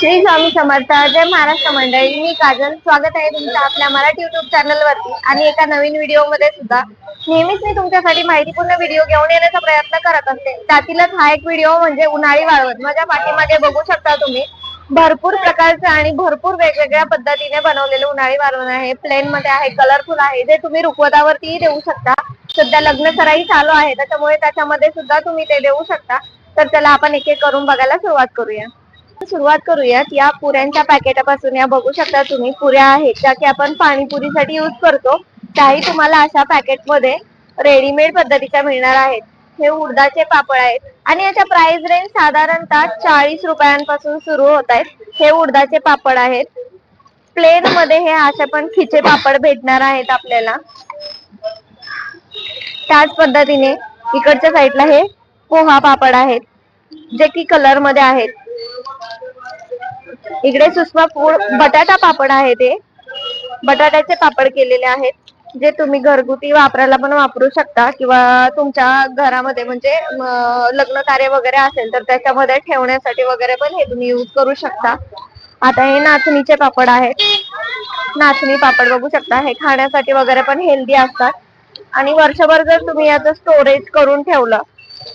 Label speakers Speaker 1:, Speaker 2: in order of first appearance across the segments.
Speaker 1: श्री स्वामी समर्थ जय महाराष्ट्र मंडळी. मी काजल. स्वागत आहे तुमचं आपल्या मराठी युट्यूब चॅनल वरती आणि एका नवीन व्हिडिओमध्ये सुद्धा. नेहमीच मी तुमच्यासाठी माहितीपूर्ण व्हिडिओ घेऊन येण्याचा प्रयत्न करत असते. त्यातीलच हा एक व्हिडिओ म्हणजे उन्हाळी वाळवत माझ्या पाठीमागे बघू शकता तुम्ही भरपूर प्रकारचे आणि भरपूर वेगवेगळ्या पद्धतीने बनवलेले उन्हाळी वाळवण आहे. प्लेन मध्ये आहे कलरफुल आहे. जे तुम्ही रुखवतावरतीही देऊ शकता. सध्या लग्न सराही चालू आहे. त्याच्यामुळे त्याच्यामध्ये सुद्धा तुम्ही ते देऊ शकता. तर त्याला आपण एक एक करून बघायला सुरुवात करूया. सुरुवात करूयात. या पुऱ्यांच्या पॅकेटापासून या बघू शकता तुम्ही पुऱ्या आहेत ज्या की आपण पाणीपुरीसाठी युज करतो. त्याही तुम्हाला अशा पॅकेटमध्ये रेडीमेड पद्धतीच्या मिळणार आहेत. हे उडदाचे पापड आहेत. आणि याच्या प्राइस रेंज साधारणतः चाळीस रुपयांपासून सुरू होत आहेत. हे उडदाचे पापड आहेत. प्लेन मध्ये हे असे पण खिचे पापड भेटणार आहेत आपल्याला. त्याच पद्धतीने इकडच्या साईडला हे पोहा पापड आहेत जे की कलरमध्ये आहेत. इकडे सुषमा फूड बटाटा पापड आहे ते. बटाट्याचे पापड केलेले आहेत जे तुम्ही घरगुती वापरायला पण वापरू शकता किंवा तुमच्या घरामध्ये म्हणजे लग्न कार्य वगैरे असेल तर त्याच्यामध्ये ठेवण्यासाठी वगैरे पण हे तुम्ही युज करू शकता. आता हे नाचणीचे पापड आहेत. नाचणी पापड बघू शकता. हे खाण्यासाठी वगैरे पण हेल्दी असतात. आणि वर्षभर जर तुम्ही याचं स्टोरेज करून ठेवलं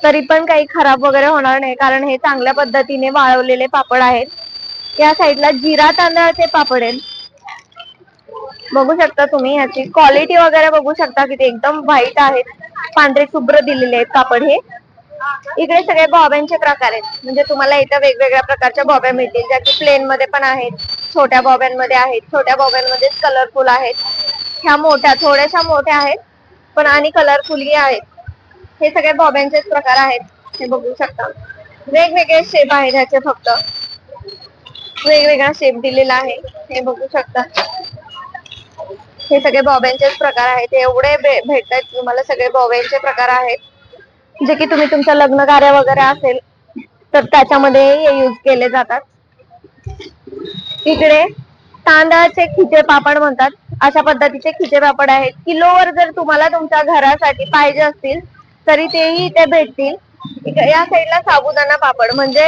Speaker 1: तरी पण काही खराब वगैरे होणार नाही. कारण हे चांगल्या पद्धतीने वाळवलेले पापड आहेत. या साईडला जिरा तांदळाचे पापड आहेत. बघू शकता तुम्ही याची क्वालिटी वगैरे बघू शकता की ते एकदम व्हाईट आहेत. पांढरे शुभ्र दिलेले आहेत कापड हे. इकडे सगळे बॉब्यांचे प्रकार आहेत. म्हणजे तुम्हाला इथं वेगवेगळ्या प्रकारच्या बॉब्या मिळतील. ज्या की प्लेन मध्ये पण आहेत छोट्या बॉब्यांमध्ये आहेत छोट्या बॉब्यांमध्ये कलरफुल आहेत. ह्या मोठ्या थोड्याशा मोठ्या आहेत पण आणि कलरफुलही आहेत. हे सगळे बॉब्यांचेच प्रकार आहेत. हे बघू शकता. वेगवेगळे शेप आहेत ह्याचे फक्त. वेगवेगळा शेप दिलेला आहे. हे बघू शकता. हे सगळे बॉब्यांचेच प्रकार आहेत. एवढे भेटतात तुम्हाला सगळे बॉब्यांचे प्रकार आहेत. जे की तुम्ही तुमचं लग्न कार्य वगैरे असेल तर त्याच्यामध्ये हे यूज केले जातात. इकडे तांदळाचे खिचे पापड म्हणतात. अशा पद्धतीचे खिचे पापड आहेत. किलोवर जर तुम्हाला तुमच्या घरासाठी पाहिजे असतील तरी तेही इथे भेटतील. या साईडला साबुदाणा पापड म्हणजे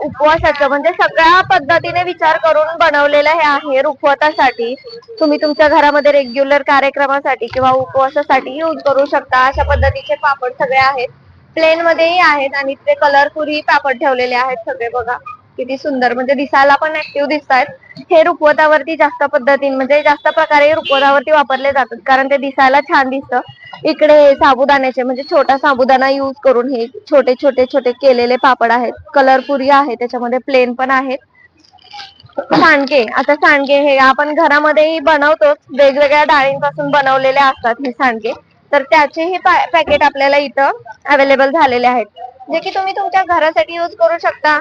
Speaker 1: उपवासाचं म्हणजे सगळ्या पद्धतीने विचार करून बनवलेलं हे आहे रुखवतासाठी. तुम्ही तुमच्या घरामध्ये रेग्युलर कार्यक्रमासाठी किंवा उपवासासाठी युज करू शकता. अशा पद्धतीचे पापड सगळे आहेत. प्लेन मध्येही आहेत आणि ते कलरफुल पापड ठेवलेले आहेत सगळे बघा. किती सुंदर. म्हणजे दिसायला पण ऍक्टिव्ह दिसतात हे रुखवतावरती जास्त पद्धतीने म्हणजे जास्त प्रकारे रुखवतावरती वापरले जातात. कारण ते दिसायला छान दिसतं. इकडे साबुदाण्याचे म्हणजे छोटा साबुदाणा युज करून हे छोटे छोटे छोटे केलेले पापड आहेत. कलरपुरी आहे त्याच्यामध्ये प्लेन पण आहेत. सांडगे आता सांडगे हे आपण घरामध्येही बनवतोच. वेगवेगळ्या डाळींपासून बनवलेले असतात हे सांडगे. तर त्याचेही पॅकेट आपल्याला इथं अवेलेबल झालेले आहेत. जे की तुम्ही तुमच्या घरासाठी युज करू शकता.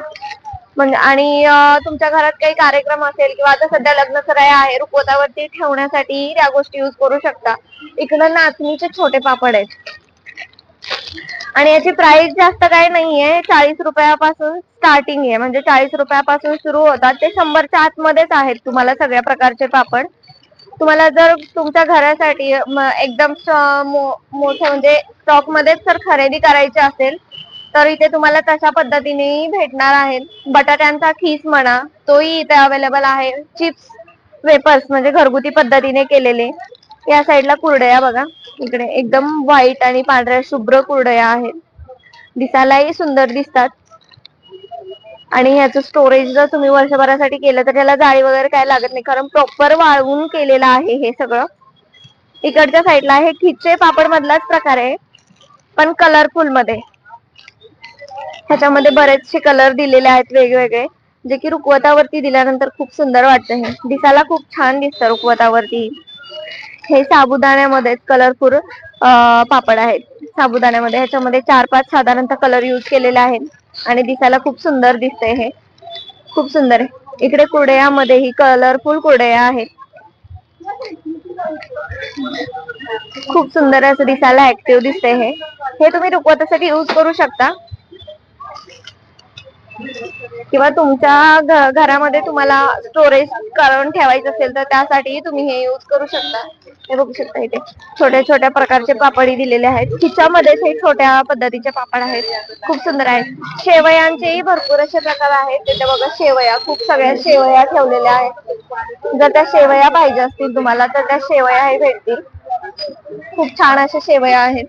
Speaker 1: म्हणजे आणि तुमच्या घरात काही कार्यक्रम असेल किंवा आता सध्या लग्न सराय आहे रुखवतावरती ठेवण्यासाठी त्या गोष्टी युज करू शकता. इकडं नाचणीचे छोटे पापड आहेत. आणि याची प्राइस जास्त काही नाहीये चाळीस रुपयापासून स्टार्टिंग आहे. म्हणजे चाळीस रुपयापासून सुरू होतात. ते शंभरच्या आतमध्येच आहेत तुम्हाला सगळ्या प्रकारचे पापड. तुम्हाला जर तुमच्या घरासाठी एकदम मोठं म्हणजे स्टॉक मध्येच जर खरेदी करायची असेल तर इथे तुम्हाला तशा पद्धतीने भेटणार आहेत? बटाट्यांचा खीस म्हणा तोही इथे अवेलेबल आहे. चिप्स वेपर्स म्हणजे घरगुती पद्धतीने केलेले. या साईडला कुरडया बघा. इकडे एकदम व्हाईट आणि पांढऱ्या शुभ्र कुरडया आहेत. दिसायलाही सुंदर दिसतात. आणि ह्याचं स्टोरेज जर तुम्ही वर्षभरासाठी केलं तर त्याला जाळी वगैरे काय लागत नाही. कारण प्रॉपर वाळवून केलेलं आहे हे सगळं. इकडच्या साईडला हे खिचे पापड मधलाच प्रकार आहे. पण कलरफुलमध्ये. ह्याच्यामध्ये बरेचसे कलर दिलेले आहेत वेगवेगळे. जे की रुखवतावरती दिल्यानंतर खूप सुंदर वाटतं हे. दिसायला खूप छान दिसतं रुखवतावरती हे साबुदाण्यामध्ये कलरफुल पापड आहेत. साबुदाण्यामध्ये ह्याच्यामध्ये चार पाच साधारणतः कलर यूज केलेले आहेत. आणि दिसायला खूप सुंदर दिसतंय हे. खूप सुंदर आहे. इकडे कुरडयामध्ये ही कलरफुल कुरडया आहेत. खूप सुंदर असं दिसायला ऍक्टिव्ह दिसतंय हे. हे तुम्ही रुखवतासाठी यूज करू शकता. किंवा तुमच्या घरामध्ये तुम्हाला स्टोरेज करून ठेवायचं असेल तर त्यासाठी तुम्ही हे यूज करू शकता. हे बघू शकता इथे. छोट्या छोट्या प्रकारचे पापडी दिलेले आहेत. खिच्यामध्येच हे छोट्या पद्धतीचे पापड आहेत. खूप सुंदर आहेत शेवयांचेही भरपूर असे प्रकार आहेत. तिथे बघा शेवया. खूप सगळ्या शेवया ठेवलेल्या आहेत. जर त्या शेवया पाहिजे असतील तुम्हाला तर त्या शेवया हे भेटतील. खूप छान अशा शेवया आहेत.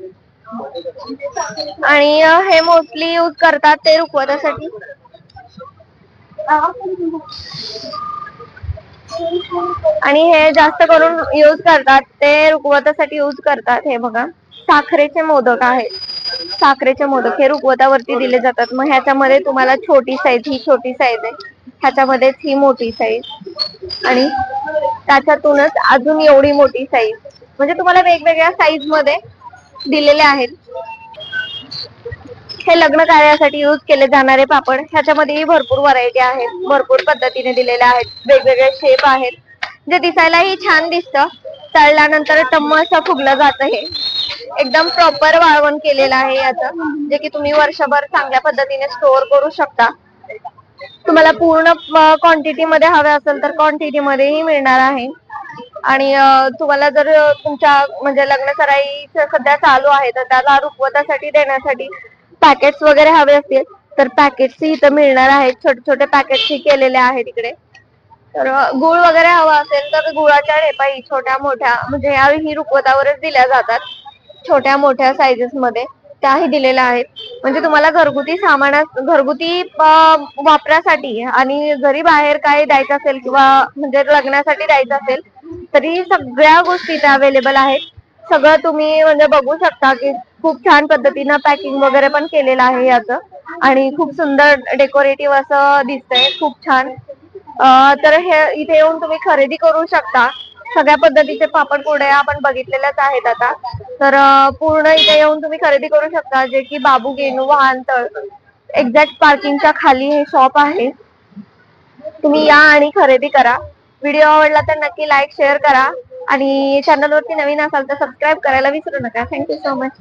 Speaker 1: आणि हे मोस्टली यूज करतात ते रुखवतासाठी आणि हे जास्त करून यूज करतात. ते रुकवतासाठी यूज करतात हे बघा. साखरेचे मोदक आहेत. साखरेचे मोदक हे रुकवतावरती दिले जातात. मग ह्याच्यामध्ये तुम्हाला छोटी साईज ही छोटी साईज आहे. ह्याच्यामध्येच ही मोठी साईज आणि त्याच्यातूनच अजून एवढी मोठी साईज म्हणजे तुम्हाला वेगवेगळ्या साईजमध्ये दिलेले आहेत. हे लग्न कार्यासाठी यूज केले जाणारे पापड. ह्याच्यामध्येही भरपूर व्हरायटी आहेत. भरपूर पद्धतीने दिलेले आहेत. वेगवेगळे शेप आहेत. जे दिसायलाही छान दिसतं. तळल्यानंतर टम्म असं फुगलं जातं हे. एकदम प्रॉपर वाळवण केलेलं आहे याचं. जे की तुम्ही वर्षभर चांगल्या पद्धतीने स्टोअर करू शकता. तुम्हाला पूर्ण क्वांटिटी मध्ये हवे असेल तर क्वांटिटी मध्येही मिळणार आहे. आणि तुम्हाला जर तुमच्या म्हणजे लग्न सराई सध्या चालू आहे तर त्याला रुपवतासाठी देण्यासाठी पॅकेट्स वगैरे हवे असतील तर पॅकेट्स इथं मिळणार आहेत. छोटे छोटे पॅकेट्स केलेले आहेत इकडे. तर गुळ वगैरे हवा असेल तर गुळाच्या रेपाई छोट्या मोठ्या म्हणजे याही रुखवतावरच दिल्या जातात. छोट्या मोठ्या साईजेस मध्ये त्याही दिलेल्या आहेत. म्हणजे तुम्हाला घरगुती सामाना घरगुती वापरासाठी आणि जरी बाहेर काय द्यायचं असेल किंवा म्हणजे लग्नासाठी द्यायचं असेल तरी सगळ्या गोष्टी इथे अवेलेबल आहेत. सगळं तुम्ही म्हणजे बघू शकता की खूप छान पद्धतीनं पॅकिंग वगैरे पण केलेलं आहे याचं. आणि खूप सुंदर डेकोरेटिव्ह असं दिसतंय. खूप छान. तर हे इथे येऊन तुम्ही खरेदी करू शकता. सगळ्या पद्धतीचे पापड पुढे आपण बघितलेल्याच आहेत आता. तर पूर्ण इथे येऊन तुम्ही खरेदी करू शकता. जे की बाबू गेनू वाहनतळ. एक्झॅक्ट पार्किंगच्या खाली हे शॉप आहे. तुम्ही या आणि खरेदी करा. व्हिडिओ आवडला तर नक्की लाईक शेअर करा. आणि चॅनलवरती नवीन असाल तर सबस्क्राईब करायला विसरू नका. Thank you so much